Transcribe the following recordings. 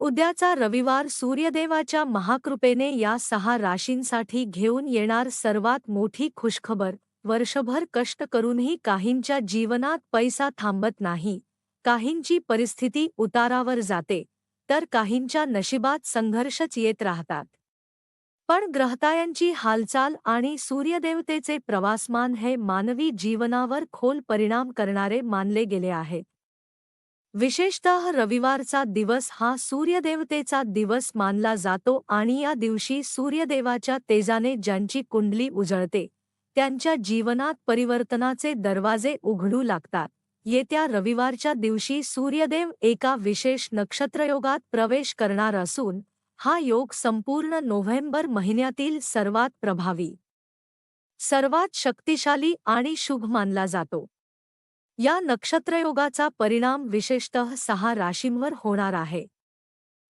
उद्याचा रविवार सूर्यदेवाच्या महाकृपेने या सहा राशींसाठी घेऊन येणार सर्वात मोठी खुशखबर. वर्षभर कष्ट करूनही काहींच्या जीवनात पैसा थांबत नाही. काहींची परिस्थिती उतारावर जाते. तर काहींच्या नशिबात संघर्षच येत राहतात. पण ग्रहतायांची हालचाल आणि सूर्यदेवतेचे प्रवासमान हे मानवी जीवनावर खोल परिणाम करणारे मानले गेले आहेत. विशेषतः रविवारचा दिवस हा सूर्यदेवतेचा दिवस मानला जातो आणि या दिवशी सूर्यदेवाच्या तेजाने ज्यांची कुंडली उजळते त्यांच्या जीवनात परिवर्तनाचे दरवाजे उघडू लागतात. येत्या रविवारच्या दिवशी सूर्यदेव एका विशेष नक्षत्रयोगात प्रवेश करणार असून हा योग संपूर्ण नोव्हेंबर महिन्यातील सर्वात प्रभावी सर्वात शक्तिशाली आणि शुभ मानला जातो. या नक्षत्रयोगाचा परिणाम विशेषतः सहा राशींवर होणार आहे.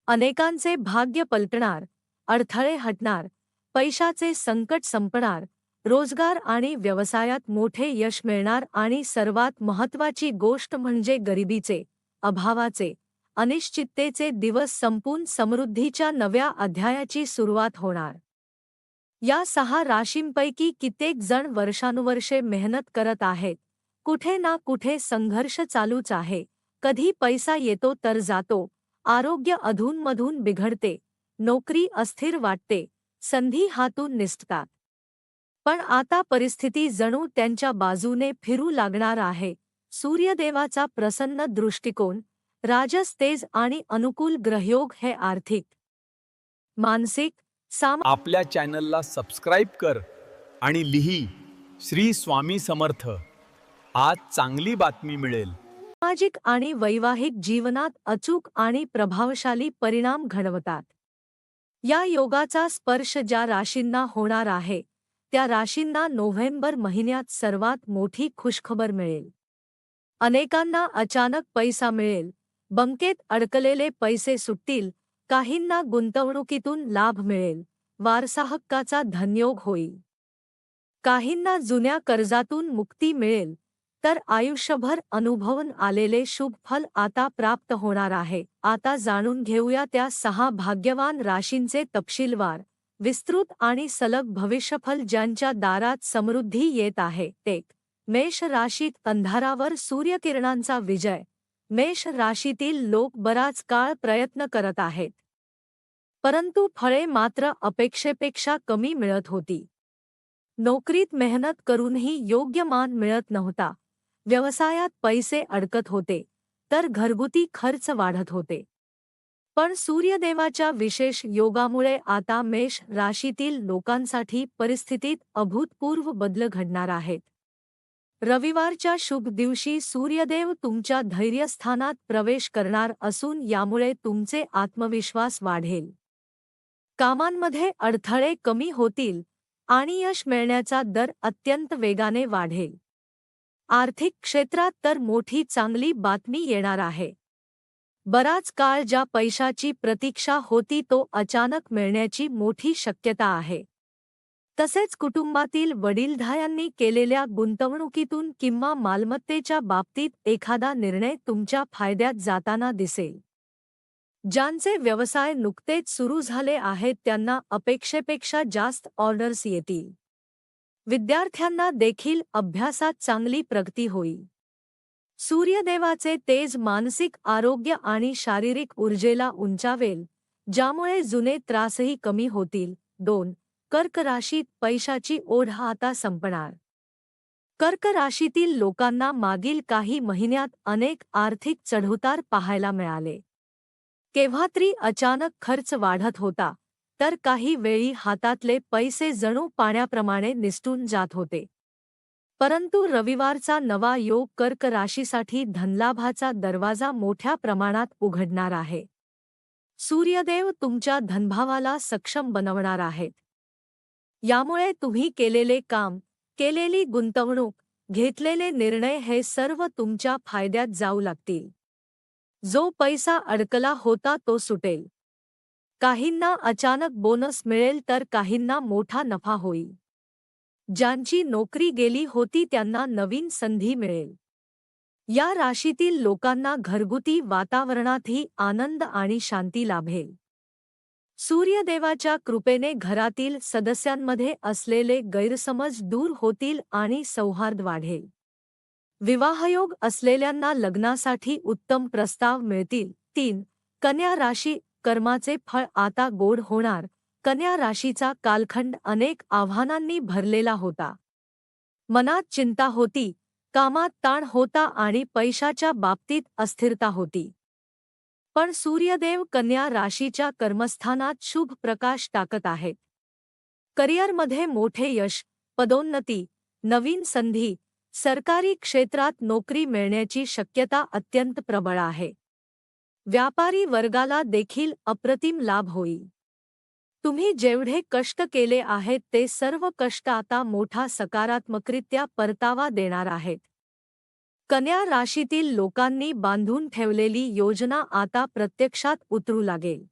अनेकांचे भाग्य पलटणार अडथळे हटणार पैशाचे संकट संपणार रोजगार आणि व्यवसायात मोठे यश मिळणार आणि सर्वात महत्त्वाची गोष्ट म्हणजे गरिबीचे अभावाचे अनिश्चिततेचे दिवस संपून समृद्धीच्या नव्या अध्यायाची सुरुवात होणार. या सहा राशींपैकी कित्येक जण वर्षानुवर्षे मेहनत करत आहेत. कुठे ना कुठे संघर्ष चालूच आहे. कधी पैसा येतो तर जातो. आरोग्य अधूनमधून बिघडते. नोकरी अस्थिर वाटते. संधी हातून निसटतात. पण आता परिस्थिती जणू त्यांच्या बाजूने फिरू लागणार आहे. सूर्यदेवाचा प्रसन्न दृष्टिकोन राजस तेज आणि अनुकूल ग्रहयोग हे आर्थिक मानसिक साम आपल्या चॅनलला सबस्क्राईब कर आणि लिही. श्री स्वामी समर्थ. आज चांगली बातमी मिळेल. सामाजिक आणि वैवाहिक जीवनात अचूक आणि प्रभावशाली परिणाम घडवतात. या योगाचा स्पर्श ज्या राशींना होणार आहे त्या राशींना नोव्हेंबर महिन्यात सर्वात मोठी खुशखबर मिळेल. अनेकांना अचानक पैसा मिळेल बंकेत अडकलेले पैसे सुटतील काहींना गुंतवणुकीतून लाभ मिळेल वारसाहक्काचा धनयोग होईल. काहींना जुन्या कर्जातून मुक्ती मिळेल तर आयुष्यभर अनुभवून आलेले शुभ फल आता प्राप्त होणार आहे. आता जाणून घेऊया त्या सहा भाग्यवान राशींचे तपशीलवार विस्तृत आणि सलग भविष्यफल ज्यांच्या दारात समृद्धी येत आहे. ते मेष राशीत अंधारावर सूर्यकिरणांचा विजय. मेष राशीतील लोक बराच काळ प्रयत्न करत आहेत. परंतु फळे मात्र अपेक्षेपेक्षा कमी मिळत होती. नोकरीत मेहनत करूनही योग्य मान मिळत नव्हता. व्यवसायात पैसे अडकत होते तर घरगुती खर्च वाढत होते. पण सूर्यदेवाच्या विशेष योगामुळे आता मेष राशीतील लोकांसाठी परिस्थितीत अभूतपूर्व बदल घडणार आहेत. रविवारच्या शुभ दिवशी सूर्यदेव तुमच्या धैर्यस्थानात प्रवेश करणार असून यामुळे तुमचे आत्मविश्वास वाढेल. कामांमध्ये अडथळे कमी होतील आणि यश मिळण्याचा दर अत्यंत वेगाने वाढेल. आर्थिक क्षेत्रात तर मोठी चांगली बातमी येणार आहे. बराच काळ ज्या पैशाची प्रतीक्षा होती तो अचानक मिळण्याची मोठी शक्यता आहे. तसेच कुटुंबातील वडीलधायांनी केलेल्या गुंतवणुकीतून किंवा मालमत्तेच्या बाबतीत एखादा निर्णय तुमच्या फायद्यात जाताना दिसेल. ज्यांचे व्यवसाय नुकतेच सुरू झाले आहेत त्यांना अपेक्षेपेक्षा जास्त ऑर्डर्स येतील. विद्यार्थ्यांना देखील अभ्यासात चांगली प्रगती होईल. सूर्यदेवाचे तेज मानसिक आरोग्य आणि शारीरिक ऊर्जेला उंचावेल ज्यामुळे जुने त्रासही कमी होतील. दोन कर्क राशीत पैशाची ओढ आता संपणार. कर्क राशीतील लोकांना मागील काही महिन्यात अनेक आर्थिक चढउतार पाहायला मिळाले. केव्हा तरी अचानक खर्च वाढत होता. तर काही वेळी हातातले पैसे जणू पाण्याप्रमाणे निसटून जात होते. परंतु रविवारचा नवा योग कर्क राशीसाठी धनलाभाचा दरवाजा मोठ्या प्रमाणात उघडणार आहे. सूर्यदेव तुमच्या धनभावाला सक्षम बनवणार आहेत. यामुळे तुम्ही केलेले काम केलेली गुंतवणूक घेतलेले निर्णय हे सर्व तुमच्या फायद्यात जाऊ लागतील. जो पैसा अडकला होता तो सुटेल. काहींना अचानक बोनस मिळेल तर काहींना मोठा नफा होईल. ज्यांची नोकरी गेली होती त्यांना नवीन संधी मिळेल. या राशीतील लोकांना घरगुती वातावरणातही आनंद आणि शांती लाभेल. सूर्यदेवाच्या कृपेने घरातील सदस्यांमध्ये असलेले गैरसमज दूर होतील आणि सौहार्द वाढेल. विवाहयोग असलेल्यांना लग्नासाठी उत्तम प्रस्ताव मिळतील. तीन कन्या राशी कर्माचे फळ आता गोड होणार. कन्या राशीचा कालखंड अनेक आव्हानांनी भरलेला होता. मनात चिंता होती. कामात ताण होता आणि पैशाच्या बाबतीत अस्थिरता होती. पण सूर्यदेव कन्या राशीच्या कर्मस्थानात शुभ प्रकाश टाकत आहेत. करिअरमध्ये मोठे यश पदोन्नती नवीन संधी सरकारी क्षेत्रात नोकरी मिळण्याची शक्यता अत्यंत प्रबळ आहे. व्यापारी वर्गाला देखील अप्रतिम लाभ होईल. तुम्ही जेवढे कष्ट केले आहेत ते सर्व कष्ट आता मोठा सकारात्मकरित्या परतावा देणार आहेत. कन्या राशीतील लोकांनी बांधून ठेवलेली योजना आता प्रत्यक्षात उतरू लागेल.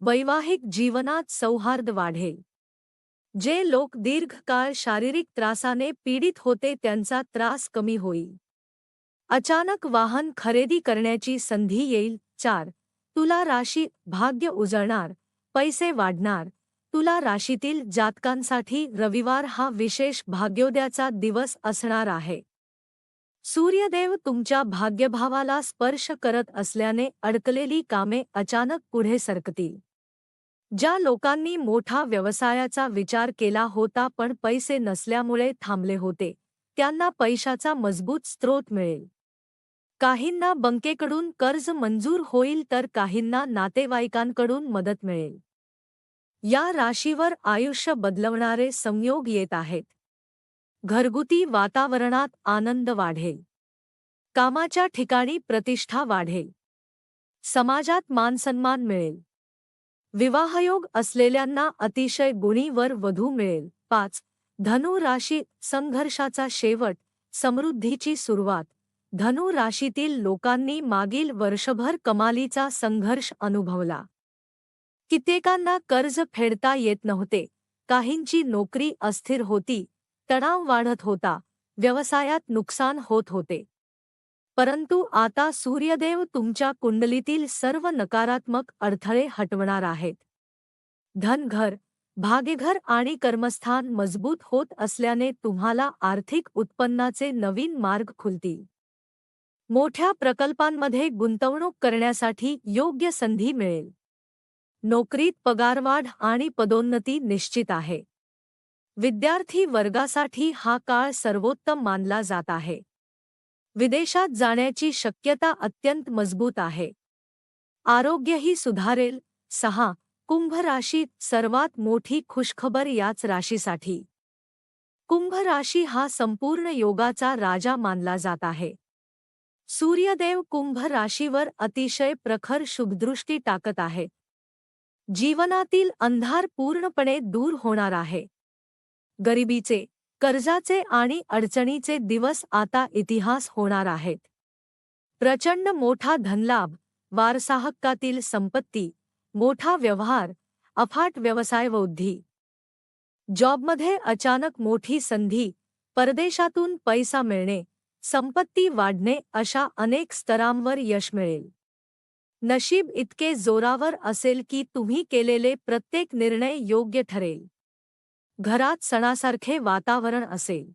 वैवाहिक जीवनात सौहार्द वाढेल. जे लोक दीर्घकाळ शारीरिक त्रासाने पीडित होते त्यांचा त्रास कमी होईल. अचानक वाहन खरेदी करण्याची संधी येईल. चार. तुला राशी भाग्य उजळणार पैसे वाढणार. तुला राशीतील जातकांसाठी रविवार हा विशेष भाग्योदयाचा दिवस असणार आहे. सूर्यदेव तुमच्या भाग्यभावाला स्पर्श करत असल्याने अडकलेली कामे अचानक पुढे सरकतील. ज्या लोकांनी मोठा व्यवसायाचा विचार केला होता पण पैसे नसल्यामुळे थांबले होते त्यांना पैशाचा मजबूत स्रोत मिळेल. काहींना बंकेकडून कर्ज मंजूर होईल तर काहींना नातेवाईकांकडून मदत मिळेल. या राशीवर आयुष्य बदलवणारे संयोग येत आहेत. घरगुती वातावरणात आनंद वाढेल. कामाच्या ठिकाणी प्रतिष्ठा वाढेल. समाजात मानसन्मान मिळेल. विवाहयोग असलेल्यांना अतिशय गुणीवर वधू मिळेल. पाच. धनु राशी संघर्षाचा शेवट. समृद्धीची सुरुवात. धनु राशीतील लोकांनी मागील वर्षभर कमालीचा संघर्ष अनुभवला. कित्येकांना कर्ज फेडता येत नव्हते. काहींची नोकरी अस्थिर होती तणाव वाढत होता व्यवसायात नुकसान होत होते. परंतु आता सूर्यदेव तुमच्या कुंडलीतील सर्व नकारात्मक अडथळे हटवणार आहेत. धनघर भागेघर आणि कर्मस्थान मजबूत होत असल्याने तुम्हाला आर्थिक उत्पन्नाचे नवीन मार्ग खुलतील. मोठ्या प्रकल्पांमध्ये गुंतवणूक करण्यासाठी योग्य संधी मिळेल. नोकरीत पगारवाढ आणि पदोन्नती निश्चित आहे. विद्यार्थी वर्गासाठी हा काळ सर्वोत्तम मानला जात आहे. विदेशात जाण्याची शक्यता अत्यंत मज़बूत आहे. आरोग्यही सुधारेल. सहा, कुंभ राशीत सर्वात मोठी खुशखबर याच राशीसाठी. कुंभ राशी हा संपूर्ण योगाचा राजा मानला जात आहे. सूर्यदेव कुंभ राशीवर अतिशय प्रखर शुभदृष्टी टाकत आहे. जीवनातील अंधार पूर्णपणे दूर होणार आहे. गरिबीचे, कर्जाचे आणि अडचणीचे दिवस आता इतिहास होणार आहेत. प्रचंड मोठा धनलाभ, वारसाहक्कातील संपत्ती, मोठा व्यवहार, अफाट व्यवसाय वृद्धी. जॉबमध्ये अचानक मोठी संधी, परदेशातून पैसा मिळणे संपत्ती वाढणे अशा अनेक स्तरांवर यश मिळेल. नशीब इतके जोरावर असेल की तुम्ही केलेले प्रत्येक निर्णय योग्य ठरेल. घरात सणासारखे वातावरण असेल.